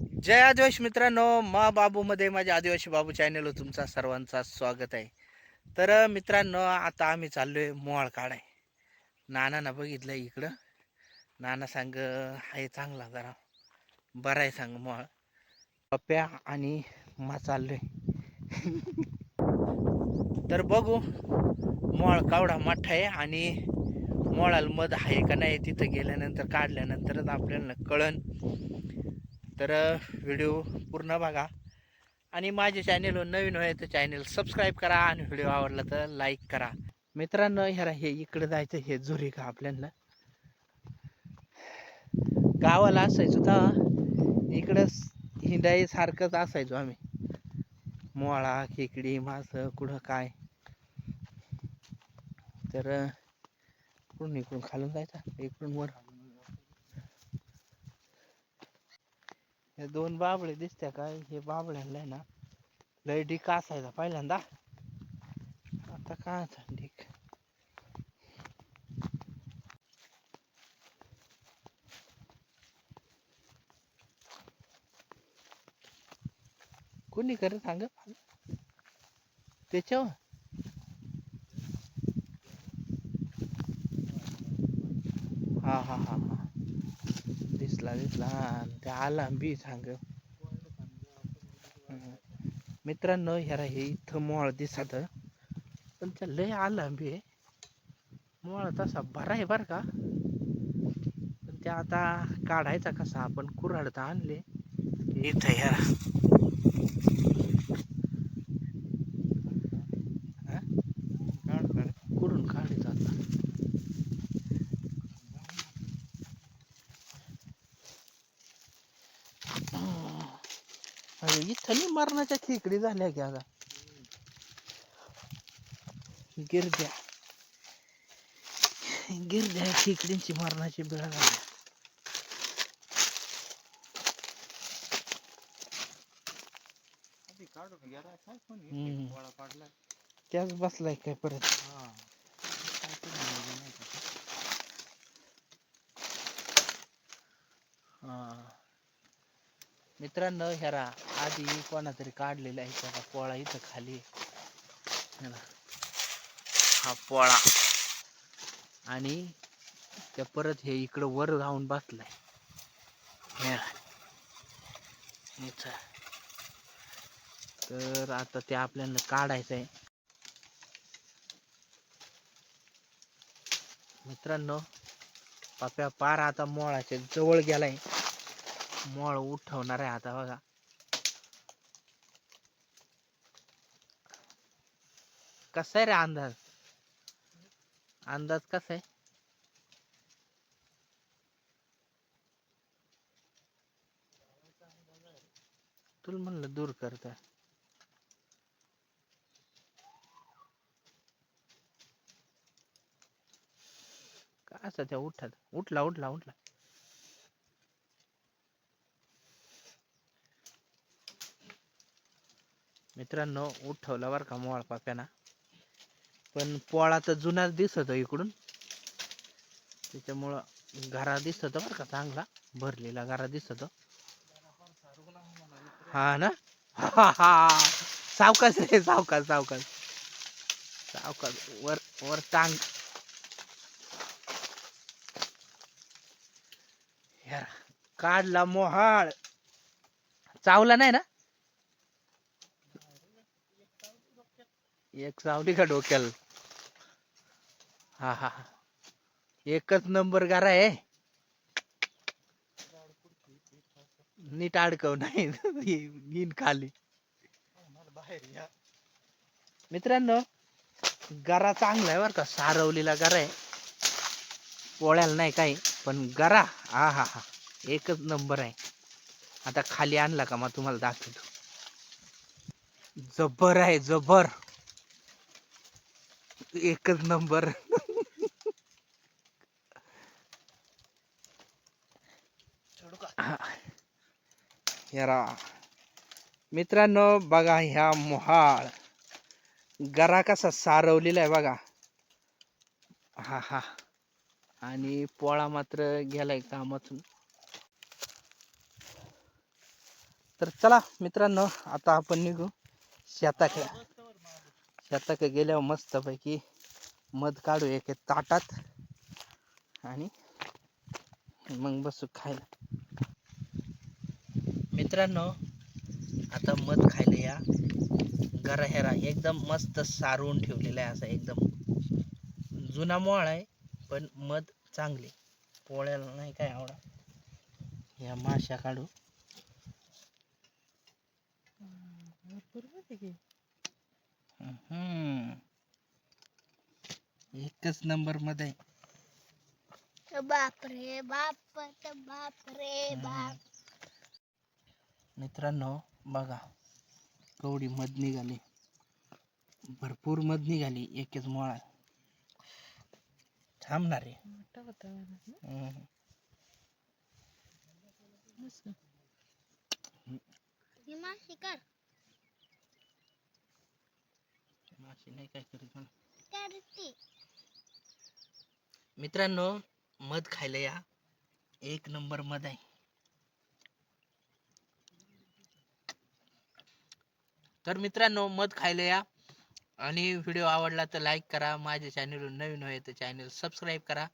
जय आदिवासी मित्रांनो मा बाबूमध्ये माझ्या आदिवासी बाबू चॅनलवर तुमचा सर्वांचा स्वागत आहे. तर मित्रांनो आता आम्ही चाललोय मोहाळ काढाय. नानानं बघितलं इकडं. नाना सांग आहे चांगला जरा. बरा आहे सांग मोहाळ. पप्प्या आणि मा चाललोय. तर बघू मोळ कावडा मोठा आहे आणि मोळाला मध आहे का नाही तिथं गेल्यानंतर काढल्यानंतरच आपल्याला कळन. तर व्हिडिओ पूर्ण बघा. आणि माझ्या चॅनेलवर नवीन होय तर चॅनेल सबस्क्राईब करा आणि व्हिडिओ आवडला तर लाईक करा. मित्रांनो ह्याला हे इकडे जायचं हे झुरी का आपल्याला. गावाला असायचो तर इकडं हिंडाई सारखंच असायचो आम्ही. मोळा खेकडी मासं कुठं काय. तर इकडून इकडून खालून जायचं? इकडून वर. हे दोन बाबळे दिसत्या काय? हे बाबळ्यांना आहे ना लय डीक असायचा पहिल्यांदा. आता काय डीक कोणी कर सांग? त्याच्यावर? हा हा हा हा. दिसला दिसला हा ते आला बी सांग. मित्रांनो ह्याला हे इथं मोळ दिसत पण त्या लय आला बी मोळ तसा बरा आहे बर का पण ते आता काढायचा कसा आपण कुऱ्हाडता आणले इथं ह्या हा? कुठून काढायचं आता अरे इथं नाही मरणाच्या खेकडी झाल्या की आता. गिरद्या गिरद्या खेकडींची मरणाची बेळ झाली हम्म. त्याच बसलाय काय परत? मित्रांनो ह्याला आधी कोणा तरी काढलेला आहे त्याचा पोळा इथं खाली. हा पोळा. आणि त्या परत हे इकडं वर जाऊन बसलाय. ह्याला. तर आता ते आपल्याला काढायचं आहे. मित्रांनो पाप्या पार आता मोळाच्या जवळ गेलाय. मोळ उठवणार आहे आता बघा. कसा आहे रे अंदाज? अंदाज कसा आहे? तुला म्हणलं दूर करता काय असं त्या उठत? उठला उठला उठला. मित्रांनो उठवला बरं का मोळ पाप्याना. पण पोळा तर जुनाच दिसत इकडून. त्याच्यामुळं घरा दिसत बरं का चांगला. भरलेला घरा दिसत. हा ना? हा हा. सावकाश रे सावकाश सावकाश. सावकाश वर वर टांग. काढला मोहाळ. चावला नाही ना? एक चावली का डोक्याला? हा हा हा. एकच नंबर गारा आहे. नीट अडकव नाही. खाली. मित्रांनो गरा चांगला आहे बर का. सारवलेला गरा आहे. पोळ्याला नाही काही पण गरा. हा हा हा. एकच नंबर आहे. आता खाली आणला का मग तुम्हाला दाखवतो. जबर आहे जबर एकच नंबर. यारा. मित्रांनो बघा ह्या मोहाळ. गरा कसा सारवलेला आहे बघा. हा हा. आणि पोळा मात्र गेलाय कामातून. तर चला मित्रांनो आता आपण निघू शेताकडे. शेताकडे गेल्यावर मस्तपैकी मध काढू एक ताटात. आणि मग बसू खायला. मित्रांनो आता मध खायला या. गराहेरा एकदम मस्त सारून ठेवलेला आहे असा एकदम जुना मोळ आहे पण मध चांगले. पोळ्याला नाही काय आवडा या माश्या काढू. एकच नंबरमध्ये. बापरे बाप बापरे बाप. मित्रांनो बघा कवडी मध निघाली. भरपूर मध निघाली एकच मोळा थांबणार आहे. माशी नाही काय. करते. मित्रांनो मध खायला या. एक नंबर मध आहे. तर मित्रांनो मध खायला या. आणि व्हिडिओ आवडला तर लाईक करा. माझ्या चॅनलवर नवीन होय तर चॅनल सबस्क्राईब करा.